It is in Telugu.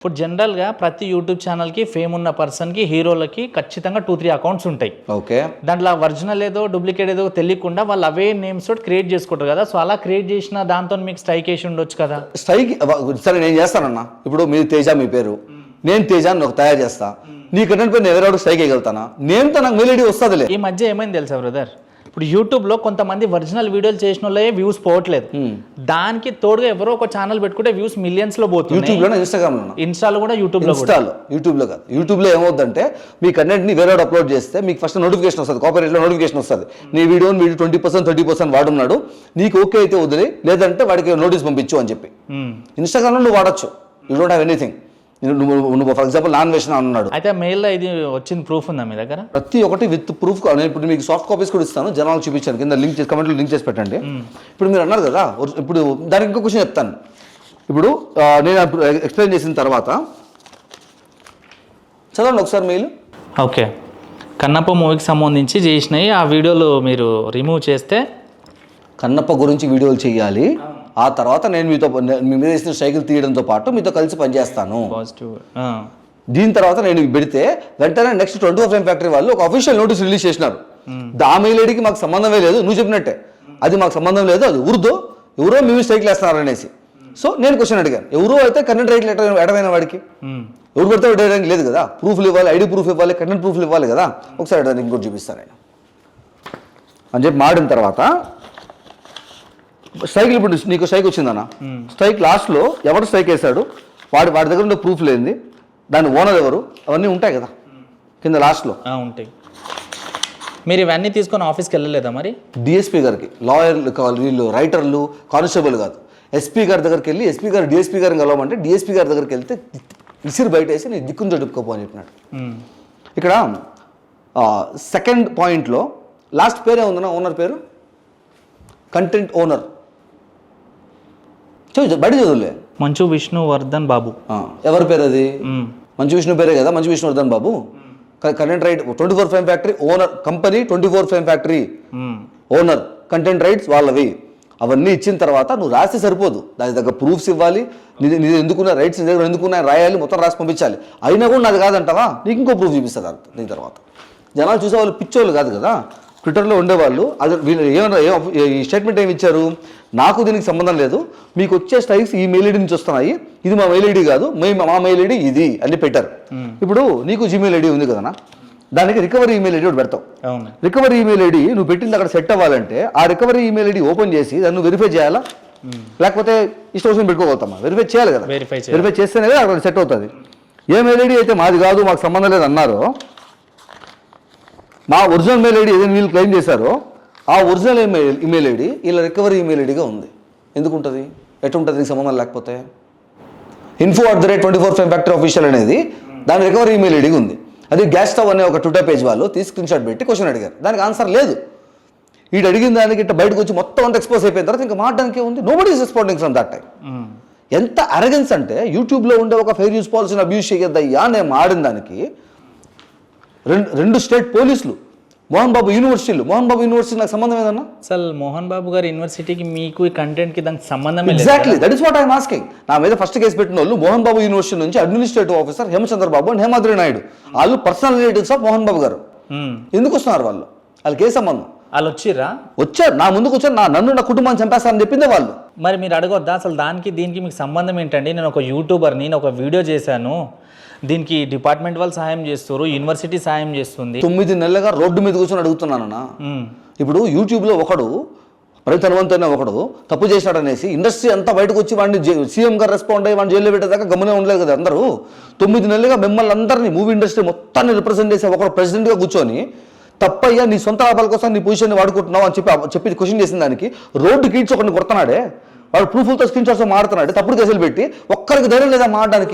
ఇప్పుడు జనరల్గా ప్రతి యూట్యూబ్ ఛానల్కి ఫేమ్ ఉన్న పర్సన్కి హీరోలకి ఖచ్చితంగా టూ త్రీ అకౌంట్స్ ఉంటాయి. ఓకే. దాంట్లో ఒరిజినల్ ఏదో డూప్లికేట్ ఏదో తెలియకుండా వాళ్ళు అవే నేమ్స్ తోటి క్రియేట్ చేసుకుంటారు కదా. సో అలా క్రియేట్ చేసిన దాంతో మీకు స్ట్రైక్ వేసి ఉండొచ్చు కదా. స్ట్రైక్ సరే నేను చేస్తానన్నా. ఇప్పుడు మీరు తేజ మీ పేరు. నేను తేజ అని ఒక తయారు చేస్తా. నీ కంటెంట్ పేరు నేను ఎవరెవరు స్ట్రైక్ వేయగలుగుతానా? నేను నాకు మెయిల్ ఐడి వస్తుందిలే. ఈ మధ్య ఏమైంది తెలుసా బ్రదర్ ఇప్పుడు యూట్యూబ్లో కొంతమంది ఒరిజినల్ వీడియోలు చేసిన వాళ్ళే వ్యూస్ పోవట్లేదు దానికి తోడుగా ఎవరో ఒక ఛానల్ పెట్టుకుంటే వ్యూస్ మిలియన్స్లో పోతున్నాయి. యూట్యూబ్లో ఇన్స్టాగ్రామ్లో ఇన్స్టాలో కూడా యూట్యూబ్లో ఇన్స్టాలో యూట్యూబ్లో కాదు. యూట్యూబ్లో ఏమవుతుందంటే మీ కంటెంట్ని వేరే అప్లోడ్ చేస్తే మీకు ఫస్ట్ నోటిఫికేషన్ వస్తుంది కాపరేట్లో నోటిఫికేషన్ వస్తుంది. నీ వీడియోని video twenty percent thirty percent వాడున్నాడు నీకు ఓకే అయితే వదిలే లేదంటే వాడికి నోటీస్ పంపించు అని చెప్పి. ఇన్స్టాగ్రామ్లో నువ్వు వాడచ్చు. యూ డోంట్ హ్యావ్ ఎనీథింగ్ నువ్వు నువ్వు ఫర్ ఎగ్జాంపుల్ నాన్ వేసిన అన్నాడు. అయితే మెయిల్లో ఇది వచ్చింది ప్రూఫ్ ఉందా మీ దగ్గర? ప్రతి ఒక్కటి విత్ ప్రూఫ్ నేను ఇప్పుడు మీకు సాఫ్ట్ కాపీస్ కూడా ఇస్తాను జనాలకు చూపించాను కింద లింక్ చేసి కమెంట్లో లింక్ చేసి పెట్టండి. ఇప్పుడు మీరు అన్నారు కదా ఇప్పుడు దానికి ఇంకో క్వశ్చన్ చెప్తాను. ఇప్పుడు నేను ఎక్స్ప్లెయిన్ చేసిన తర్వాత చదవండి ఒకసారి మెయిల్ ఓకే. కన్నప్ప మూవీకి సంబంధించి చేసినవి ఆ వీడియోలు మీరు రిమూవ్ చేస్తే కన్నప్ప గురించి వీడియోలు చేయాలి. ఆ తర్వాత నేను మీతో మీ మీద వేసిన సైకిల్ తీయడంతో పాటు మీతో కలిసి పనిచేస్తాను. దీని తర్వాత నేను పెడితే వెంటనే నెక్స్ట్ ట్వంటీ ఫోర్ ఫ్యాక్టరీ వాళ్ళు ఒక అఫీషియల్ నోటీస్ రిలీజ్ చేసినారు. మెయిల్ ఐడికి మాకు సంబంధమే లేదు నువ్వు చెప్పినట్టే. అది మాకు సంబంధం లేదు అది ఉర్దో. ఎవరో మేము స్ట్రైక్ వేస్తున్నారు అనేసి. సో నేను క్వశ్చన్ అడిగాను. ఎవరో అయితే కంటెంట్ రైట్ లెటర్ ఎడమైన వాడికి. ఎవరు పడితే వేయడానికి లేదు కదా. ప్రూఫ్లు ఇవ్వాలి ఐడి ప్రూఫ్ ఇవ్వాలి కంటెంట్ ప్రూఫ్లు ఇవ్వాలి కదా. ఒకసారి ఇంకోటి చూపిస్తాను నేను. అని చెప్పి మాడిన తర్వాత స్ట్రైక్ ఇప్పుడు నీకు స్ట్రైక్ వచ్చిందన్న స్ట్రైక్ లాస్ట్లో ఎవడు స్ట్రైక్ వేశాడు? వాడి వాడి దగ్గర ఉండే ప్రూఫ్ లేనిది దాని ఓనర్ ఎవరు? అవన్నీ ఉంటాయి కదా. కింద లాస్ట్లో. ఉంటాయి. మీరు ఇవన్నీ తీసుకొని ఆఫీస్కి వెళ్ళలేదా మరి? డిఎస్పీ గారికి. లాయర్లు వీళ్ళు రైటర్లు కానిస్టేబుల్ కాదు. ఎస్పీ గారి దగ్గరికి వెళ్ళి ఎస్పీ గారు డిఎస్పీ గారిని కలవమంటే డిఎస్పీ గారి దగ్గరికి వెళ్తే ఇసిరి బయట వేసి నీ దిక్కును చదువుకోపో అని చెప్పినాడు. ఇక్కడ సెకండ్ పాయింట్లో లాస్ట్ పేరే ఉందన్న ఓనర్ పేరు? కంటెంట్ ఓనర్ చదువు బయట చదువులే. మంచు విష్ణు వర్ధన్ బాబు. ఎవరి పేరు అది. మంచు విష్ణు పేరే కదా Manchu Vishnuvardhan Babu? Content right twenty four five factory owner company twenty four five factory. Owner content rights వాళ్ళవి. అవన్నీ ఇచ్చిన తర్వాత నువ్వు రాస్తే సరిపోదు. దాని దగ్గర ప్రూఫ్స్ ఇవ్వాలి. నీది నీది ఎందుకున్న రైట్స్ నీ దగ్గర ఎందుకున్నాయి రాయాలి మొత్తం రాసి పంపించాలి. అయినా కూడా నాది కాదంటావా? నీకు ఇంకో ప్రూఫ్ చూపిస్తుంది అంత దీని తర్వాత. జనాలు చూసే వాళ్ళు పిచ్చోళ్ళు కాదు కదా? ట్విట్టర్లో ఉండేవాళ్ళు. అది వీళ్ళు ఏమన్నా ఈ స్టేట్మెంట్ ఏమి ఇచ్చారు? నాకు దీనికి సంబంధం లేదు. మీకు వచ్చే స్ట్రైక్స్ ఈ మెయిల్ ఐడి నుంచి వస్తున్నాయి. ఇది మా మెయిల్ ఐడి కాదు. మేము మా మెయిల్ ఐడి ఇది అని పెట్టారు. ఇప్పుడు నీకు జీమెయిల్ ఐడి ఉంది కదనా దానికి రికవరీ ఈమెయిల్ ఐడి ఒకటి పెడతావు. రికవరీ ఈమెయిల్ ఐడి నువ్వు పెట్టింది అక్కడ సెట్ అవ్వాలంటే ఆ రికవరీ ఈమెయిల్ ఐడి ఓపెన్ చేసి దాన్ని నువ్వు వెరిఫై చేయాలా లేకపోతే ఇష్టం పెట్టుకోగలుగుతామా? వెరిఫై చేయాలి కదా. వెరిఫై చేస్తేనే కదా అక్కడ సెట్ అవుతుంది. ఏ మెయిల్ ఐడి అయితే మాది కాదు మాకు సంబంధం లేదు అన్నారో మా ఒరిజినల్ మెయిల్ ఐడి ఏదైనా వీళ్ళు క్లెయిమ్ చేశారో ఆ ఒరిజినల్ ఈమెయిల్ ఈమెయిల్ ఐడి ఇలా రికవరీ ఈమెయిల్ ఐడిగా ఉంది. ఎందుకు ఉంటుంది ఎట్లుంటుంది నీకు సంబంధం లేకపోతే? Info at the rate twenty four five factory official అనేది దాని రికవరీ ఈమెయిల్ ఐడిగా ఉంది. అది గ్యాస్ స్టవ్ అనే ఒక ట్విట్టర్ పేజ్ వాళ్ళు తీసి స్క్రీన్ షాట్ పెట్టి క్వశ్చన్ అడిగారు. దానికి ఆన్సర్ లేదు. వీడు అడిగిన దానికి ఇట్లా బయటకు వచ్చి మొత్తం అంతా ఎక్స్పోజ్ అయిపోయిన తర్వాత ఇంకా మాట్లాడడానికి ఉంది nobody is responding from that time. ఎంత అరగెన్స్ అంటే యూట్యూబ్లో ఉండే ఒక ఫెయిర్ యూస్ పాలసీని అబ్యూస్ చేయొద్దయ్యా నేను మాడిన దానికి రెండు రెండు స్టేట్ పోలీసులు మోహన్ బాబు యూనివర్సిటీలు మోహన్ బాబు యూనివర్సిటీ నాకు సంబంధం ఏదన్నా? అసలు మోహన్ బాబు గారి యూనివర్సిటీకి మీకు ఈ కంటెంట్కి దానికి సంబంధమే లేదు exactly that is what I'm asking నా మీద ఫస్ట్ కేసు పెట్టిన వాళ్ళు మోహన్ బాబు యూనివర్సిటీ నుంచి administrative officer Hemachandra Babu and Hemadri Naidu. వాళ్ళు personal relatives of Mohan Babu garu. Hmm. ఎందుకు వస్తున్నారు వాళ్ళు? వాళ్ళకి ఏ సంబంధం? వాళ్ళు వచ్చిర్రా? వచ్చారు నా ముందుకు వచ్చారు నా నన్ను నా కుటుంబాన్ని చంపేస్తారని చెప్పిందే వాళ్ళు. మరి మీరు అడగొద్దా? అసలు దానికి దీనికి మీకు సంబంధం ఏంటండి? నేను ఒక యూట్యూబర్ నేను ఒక వీడియో చేశాను. దీనికి డిపార్ట్మెంట్ వాళ్ళు సహాయం చేస్తారు యూనివర్సిటీ సహాయం చేస్తుంది. తొమ్మిది నెలలుగా రోడ్డు మీద కూర్చొని అడుగుతున్నానన్నా. ఇప్పుడు యూట్యూబ్లో ఒకడు ప్రతిధనవంతు అనే ఒకడు తప్పు చేశాడనేసి ఇండస్ట్రీ అంతా బయటకు వచ్చి వాడిని సీఎం గారు రెస్పాండ్ అయ్యి వాడిని జైల్లో పెట్టేదాకా గమనే ఉండలేదు కదా అందరూ. తొమ్మిది నెలలుగా మిమ్మల్ని అందరినీ మూవీ ఇండస్ట్రీ మొత్తాన్ని రిప్రజెంట్ చేసే ఒకడు ప్రెసిడెంట్గా కూర్చొని తప్పయ్యా నీ సొంత లాభాల కోసం నీ పొజిషన్ వాడుకుంటున్నావు అని చెప్పి చెప్పి క్వశ్చన్ చేసిన దానికి రోడ్డు కీడ్చి ఒకరిని కొడుతున్నాడే. వాడు ప్రూఫ్లతో స్క్రీన్ షాట్స్ మాడుతున్నాడు తప్పుడు కేసులు పెట్టి ఒక్కరికి ధైర్యం లేదా మాడడానికి